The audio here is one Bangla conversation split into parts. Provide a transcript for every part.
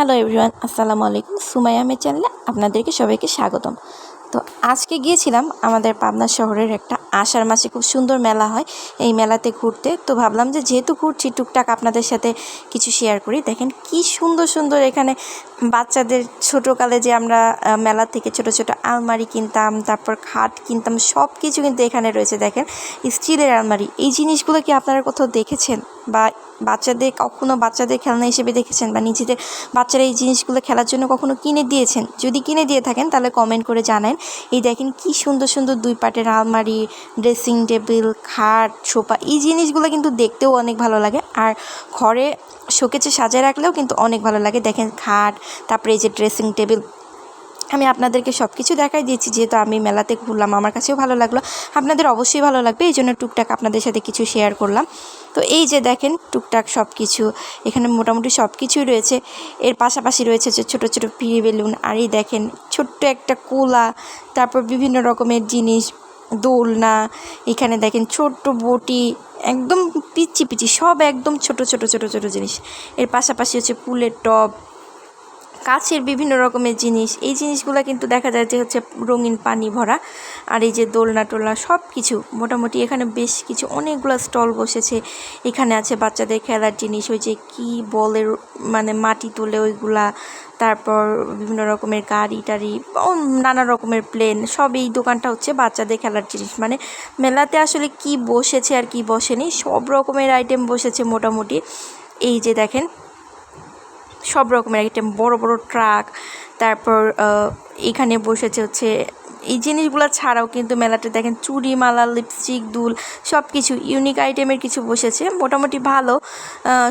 হ্যালো এভরিওয়ান আসসালামু আলাইকুম। সুমাই আহমেদ চ্যানেলে আপনাদেরকে সবাইকে স্বাগতম। তো আজকে গিয়েছিলাম আমাদের পাবনা শহরের একটা আষাঢ় মাসে খুব সুন্দর মেলা হয় এই মেলাতে ঘুরতে। তো ভাবলাম যে যেহেতু ঘুরছি, টুকটাক আপনাদের সাথে কিছু শেয়ার করি। দেখেন কি সুন্দর সুন্দর এখানে বাচ্চাদের ছোটোকালে যে আমরা মেলা থেকে ছোট ছোট আলমারি কিনতাম, তারপর খাট কিনতাম সব কিছু কিন্তু এখানে রয়েছে। দেখেন, স্টিলের আলমারি। এই জিনিসগুলো কি আপনারা কোথাও দেখেছেন? বা বাচ্চাদের, কখনো বাচ্চাদের খেলনা হিসেবে দেখেছেন বা নিজেদের বাচ্চারা এই জিনিসগুলো খেলার জন্য কখনো কিনে দিয়েছেন? যদি কিনে দিয়ে থাকেন, তাহলে কমেন্ট করে জানান। এই দেখেন কি সুন্দর সুন্দর দুই পাটের আলমারি ড্রেসিং টেবিল খাট, সোফা, এই জিনিসগুলো কিন্তু দেখতেও অনেক ভালো লাগে। আর ঘরে শোকেচে সাজায় রাখলেও কিন্তু অনেক ভালো লাগে। দেখেন খাট, তারপরে এই যে ড্রেসিং টেবিল আমি আপনাদেরকে সব কিছু দেখাই দিয়েছি, যেহেতু আমি মেলাতে ঘুরলাম, আমার কাছেও ভালো লাগল। আপনাদের অবশ্যই ভালো লাগবে, এই জন্য টুকটাক আপনাদের সাথে কিছু শেয়ার করলাম। তো এই যে দেখেন, টুকটাক সব কিছু এখানে মোটামুটি সব কিছুই রয়েছে। এর পাশাপাশি রয়েছে যে ছোটো ছোটো পিড়ি বেলুন, আর এই দেখেন, ছোট্ট একটা কোলা, তারপর বিভিন্ন রকমের জিনিস, দোলনা, এখানে দেখেন ছোট্ট বটি, একদম পিচি পিচি সব একদম ছোট ছোট ছোট ছোট জিনিস। এর পাশাপাশি হচ্ছে ফুলের টব কাছের বিভিন্ন রকমের জিনিস। এই জিনিসগুলো কিন্তু দেখা যায় যে হচ্ছে রঙিন পানি ভরা আর এই যে দোলনা টোলনা সব কিছু মোটামুটি এখানে বেশ কিছু অনেকগুলো স্টল বসেছে। এখানে আছে বাচ্চাদের খেলার জিনিস, ওই যে কি বলের মানে মাটি তোলে ওইগুলা, তারপর বিভিন্ন রকমের গাড়ি টাড়ি নানা রকমের প্লেন, সব এই দোকানটা হচ্ছে বাচ্চাদের খেলার জিনিস। মানে মেলাতে আসলে কি বসেছে আর কি বসেনি, সব রকমের আইটেম বসেছে মোটামুটি। এই যে দেখেন সব রকমের আইটেম বড় বড় ট্রাক তারপর এখানে বসেছে হচ্ছে এই জিনিসগুলো ছাড়াও কিন্তু মেলাতে দেখেন চুড়ি মালা লিপস্টিক দুল সব কিছু ইউনিক আইটেমের কিছু বসেছে। মোটামুটি ভালো।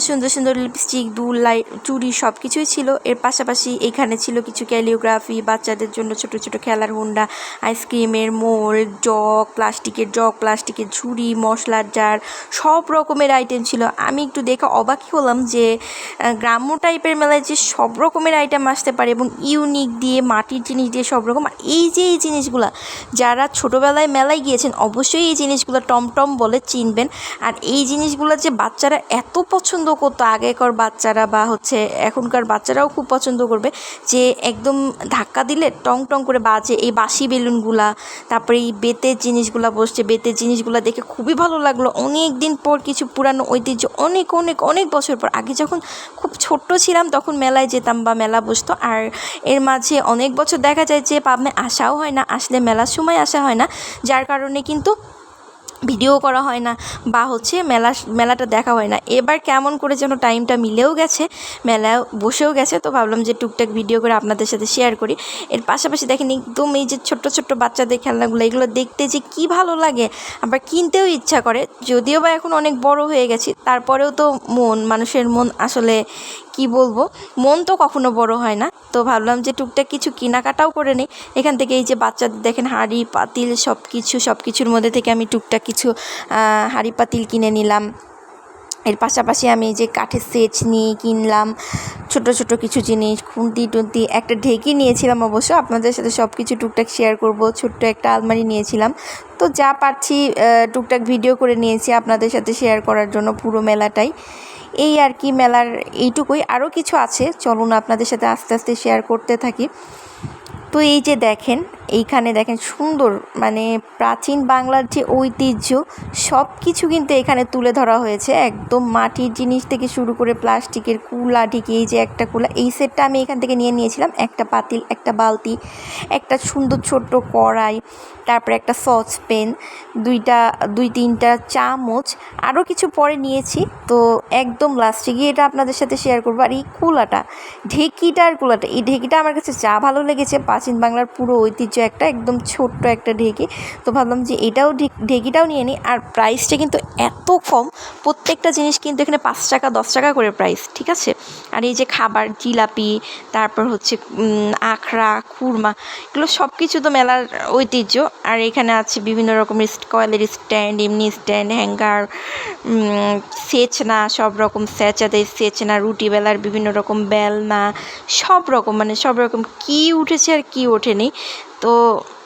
সুন্দর সুন্দর লিপস্টিক দুল, লাই, চুড়ি সব কিছুই ছিল। এর পাশাপাশি এখানে ছিল কিছু ক্যালিওগ্রাফি বাচ্চাদের জন্য ছোট ছোট খেলার হুন্ডা আইসক্রিমের মোল, জগ, প্লাস্টিকের জগ, প্লাস্টিকের ঝুড়ি, মশলার জার, সব রকমের আইটেম ছিল। আমি একটু দেখে অবাকই হলাম যে গ্রাম্য টাইপের মেলায় যে সব রকমের আইটেম আসতে পারে এবং ইউনিক দিয়ে, মাটির জিনিস দিয়ে সব রকম এই যে এই জিনিসগুলো। যারা ছোটোবেলায় মেলায় গিয়েছেন, অবশ্যই এই জিনিসগুলো টমটম বলে চিনবেন। আর এই জিনিসগুলো যে বাচ্চারা এত পছন্দ করতো, আগেকার বাচ্চারা বা হচ্ছে এখনকার বাচ্চারাও খুব পছন্দ করবে, যে একদম ধাক্কা দিলে টং টং করে বাজে এই বাসি বেলুনগুলা, তারপরে এই বেতের জিনিসগুলা বসছে, বেতের জিনিসগুলা দেখে খুবই ভালো লাগল। অনেক দিন পর কিছু পুরানো ঐতিহ্য, অনেক অনেক অনেক বছর পর, আগে যখন খুব ছোট্ট ছিলাম তখন মেলায় যেতাম বা মেলা বসতো। আর এর মাঝে অনেক বছর দেখা যায় যে পাবনে আসাও হয় না আসলে মেলার সময় আসা হয় না। যার কারণে কিন্তু ভিডিও করা হয় না বা হচ্ছে মেলা, মেলাটা দেখা হয় না। এবার কেমন করে যেন টাইমটা মিলেও গেছে, মেলা বসেও গেছে, তো ভাবলাম যে টুকটাক ভিডিও করে আপনাদের সাথে শেয়ার করি। এর পাশাপাশি দেখেন একদম এই যে ছোট্ট ছোট্ট বাচ্চাদের খেলনাগুলো, এগুলো দেখতে যে কি ভালো লাগে, আবার কিনতেও ইচ্ছা করে, যদিও বা এখন অনেক বড় হয়ে গেছি, তারপরেও তো মন, মানুষের মন আসলে কি বলব, মন তো কখনো বড় হয় না। তো ভাবলাম যে টুকটাক কিছু কেনাকাটাও করে নিই। এখান থেকে এই যে বাচ্চাদের দেখেন হাঁড়ি, পাতিল সব কিছু সব কিছুর মধ্যে থেকে আমি টুকটাক কিছু হাঁড়ি পাতিল কিনে নিলাম। এর পাশাপাশি আমি যে কাঠের সেচ নিয়ে কিনলাম, ছোট ছোট কিছু জিনিস, খুন্তি টুন্তি একটা ঢেকি নিয়েছিলাম অবশ্য, আপনাদের সাথে সব কিছু টুকটাক শেয়ার করব, ছোট্ট একটা আলমারি নিয়েছিলাম। তো যা পারছি টুকটাক ভিডিও করে নিয়েছি আপনাদের সাথে শেয়ার করার জন্য পুরো মেলাটাই। এই আর কি, মেলার এইটুকুই। আরও কিছু আছে, চলুন আপনাদের সাথে আস্তে আস্তে শেয়ার করতে থাকি। তো এই যে দেখেন এইখানে দেখেন সুন্দর মানে প্রাচীন বাংলার যে ঐতিহ্য সব কিছু কিন্তু এখানে তুলে ধরা হয়েছে। একদম মাটির জিনিস থেকে শুরু করে প্লাস্টিকের কুলা ঢিকে এই যে একটা কুলা, এই সেটটা আমি এখান থেকে নিয়ে নিয়েছিলাম। একটা পাতিল, একটা বালতি, একটা সুন্দর ছোট্ট কড়াই, তারপরে একটা সসপেন দুইটা, দুই তিনটা চামচ আরও কিছু পরে নিয়েছি। তো একদম লাস্টে গিয়ে এটা আপনাদের সাথে শেয়ার করব। আর এই কুলাটা ঢেকিটা আর কুলাটা, এই ঢেকিটা আমার কাছে যা ভালো লেগেছে, প্রাচীন বাংলার পুরো ঐতিহ্য একটা একদম ছোট্ট একটা ঢেকি। তো ভাবলাম যে এটাও ঢেক- ঢেকিটাও নিয়ে নিই আর প্রাইসটা কিন্তু এত কম, প্রত্যেকটা জিনিস কিন্তু এখানে পাঁচ টাকা, দশ টাকা করে প্রাইস ঠিক আছে? আর এই যে খাবার, জিলাপি, তারপর হচ্ছে আখড়া, খুরমা, এগুলো সব কিছু তো মেলার ঐতিহ্য। আর এখানে আছে বিভিন্ন রকমের কয়েলের স্ট্যান্ড এমনি স্ট্যান্ড হ্যাঙ্গার সেচনা, সব রকম স্যাচাদের সেচনা, রুটি বেলার বিভিন্ন রকম বেলনা, সব রকম মানে সব রকম। কী উঠেছে আর কী ওঠেনি। তো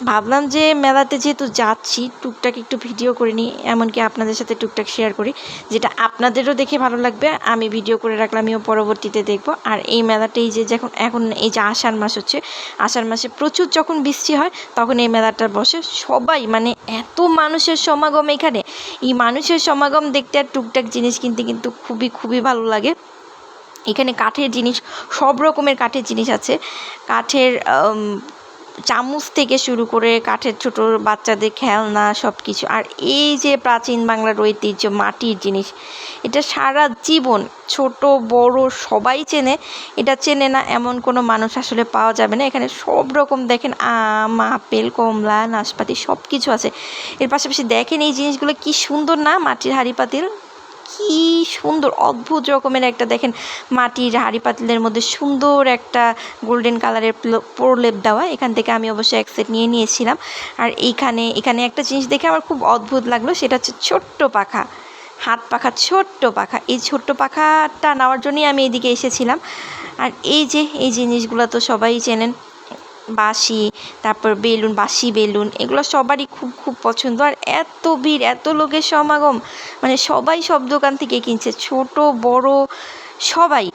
ভাবলাম যে মেলাতে যেহেতু যাচ্ছি, টুকটাক একটু ভিডিও করে নিই, এমনকি আপনাদের সাথে টুকটাক শেয়ার করি, যেটা আপনাদেরও দেখে ভালো লাগবে, আমি ভিডিও করে রাখলে আমিও পরবর্তীতে দেখব। আর এই মেলাটা এই যে যখন, এখন এই যে আষাঢ় মাস হচ্ছে, আষাঢ় মাসে প্রচুর যখন বৃষ্টি হয়, তখন এই মেলাটা বসে। সবাই মানে এত মানুষের সমাগম এখানে। এই মানুষের সমাগম দেখতে আর টুকটাক জিনিস কিনতে কিন্তু খুবই খুবই ভালো লাগে। এখানে কাঠের জিনিস, সব রকমের কাঠের জিনিস আছে। কাঠের চামচ থেকে শুরু করে কাঠের ছোট বাচ্চাদের খেলনা সব কিছু আর এই যে প্রাচীন বাংলার ঐতিহ্য, মাটির জিনিস, এটা সারা জীবন ছোট, বড় সবাই চেনে। এটা চেনে না এমন কোনো মানুষ আসলে পাওয়া যাবে না। এখানে সব রকম দেখেন, আম, আপেল, কমলা, নাশপাতি সব কিছু আছে। এর পাশাপাশি দেখেন এই জিনিসগুলো কি সুন্দর না মাটির হাঁড়ি পাতিল কি সুন্দর, অদ্ভুত রকমের একটা দেখেন মাটির হাঁড়ি পাতিলের মধ্যে সুন্দর একটা গোল্ডেন কালারের প্রলেপ দেওয়া। এখান থেকে আমি অবশ্যই এক সেট নিয়ে নিয়েছিলাম। আর এইখানে, এখানে একটা জিনিস দেখে আমার খুব অদ্ভুত লাগল, সেটা হচ্ছে ছোট্ট পাখা। হাত পাখা, ছোট্ট পাখা। এই ছোট্ট পাখাটা নেওয়ার জন্যই আমি এদিকে এসেছিলাম। আর এই যে, এই জিনিসগুলো তো সবাই চেনেন বাঁশি তারপর বেলুন বাঁশি বেলুন, এগুলো সবারই খুব খুব পছন্দ। আর এত ভিড়, এত লোকের সমাগম মানে সবাই সব দোকান থেকে কিনছে, ছোট, বড়, সবাই।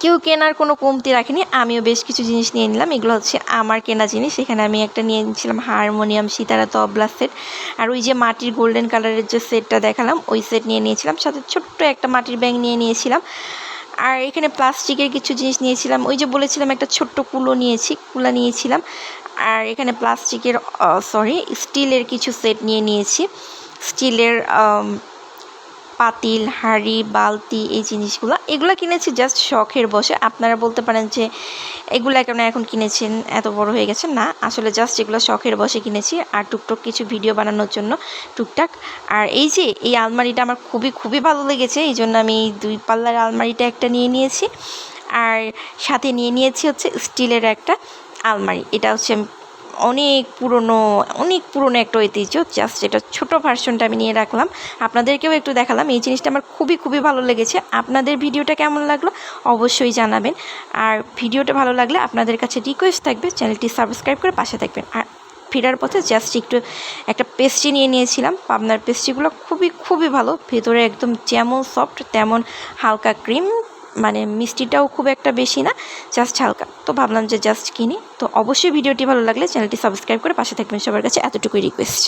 কেউ কেনার কোনো কমতি রাখেনি, আমিও বেশ কিছু জিনিস নিয়ে নিলাম। এগুলো হচ্ছে আমার কেনা জিনিস, এখানে আমি একটা নিয়ে নিয়েছিলাম হারমোনিয়াম সিতারা তবলা সেট। আর ওই যে মাটির গোল্ডেন কালারের যে সেটটা দেখালাম, ওই সেট নিয়ে নিয়েছিলাম, সাথে ছোট্ট একটা মাটির ব্যাগ নিয়ে নিয়েছিলাম। আর এখানে প্লাস্টিকের কিছু জিনিস নিয়েছিলাম। ওই যে বলেছিলাম, একটা ছোট্ট কুলো নিয়েছি, কুলা নিয়েছিলাম। আর এখানে প্লাস্টিকের সরি স্টিলের কিছু সেট নিয়ে নিয়েছি। স্টিলের পাতিল, হাঁড়ি, বালতি, এই জিনিসগুলো। এগুলো কিনেছি জাস্ট শখের বসে। আপনারা বলতে পারেন যে এগুলো কেন এখন কিনেছেন? এত বড় হয়ে গেছে না, আসলে জাস্ট এগুলো শখের বসে কিনেছি আর টুকটাক কিছু ভিডিও বানানোর জন্য টুকটাক। আর এই যে, এই আলমারিটা আমার খুবই খুবই ভালো লেগেছে, এই জন্য আমি দুই পাল্লার আলমারিটা একটা নিয়ে নিয়েছি। আর সাথে নিয়ে নিয়েছি হচ্ছে স্টিলের একটা আলমারি। এটা হচ্ছে অনেক পুরনো অনেক পুরনো একটা ঐতিহ্য জাস্ট এটা ছোটো ভার্সনটা আমি নিয়ে রাখলাম। আপনাদেরকেও একটু দেখালাম, এই জিনিসটা আমার খুবই খুবই ভালো লেগেছে। আপনাদের ভিডিওটা কেমন লাগল অবশ্যই জানাবেন। আর ভিডিওটা ভালো লাগলে আপনাদের কাছে রিকোয়েস্ট থাকবে, চ্যানেলটি সাবস্ক্রাইব করে পাশে থাকবেন। আর ফেরার পথে জাস্ট একটু একটা পেস্ট্রি নিয়ে নিয়েছিলাম। পাবনার পেস্ট্রিগুলো খুবই খুবই ভালো। ভেতরে একদম যেমন সফট তেমন হালকা ক্রিম মানে মিষ্টিটাও খুব একটা বেশি না জাস্ট হালকা। তো ভাবলাম যে জাস্ট কিনি। তো অবশ্যই ভিডিওটি ভালো লাগলে চ্যানেলটি সাবস্ক্রাইব করে পাশে থাকবেন সবার কাছে এতটুকুই রিকোয়েস্ট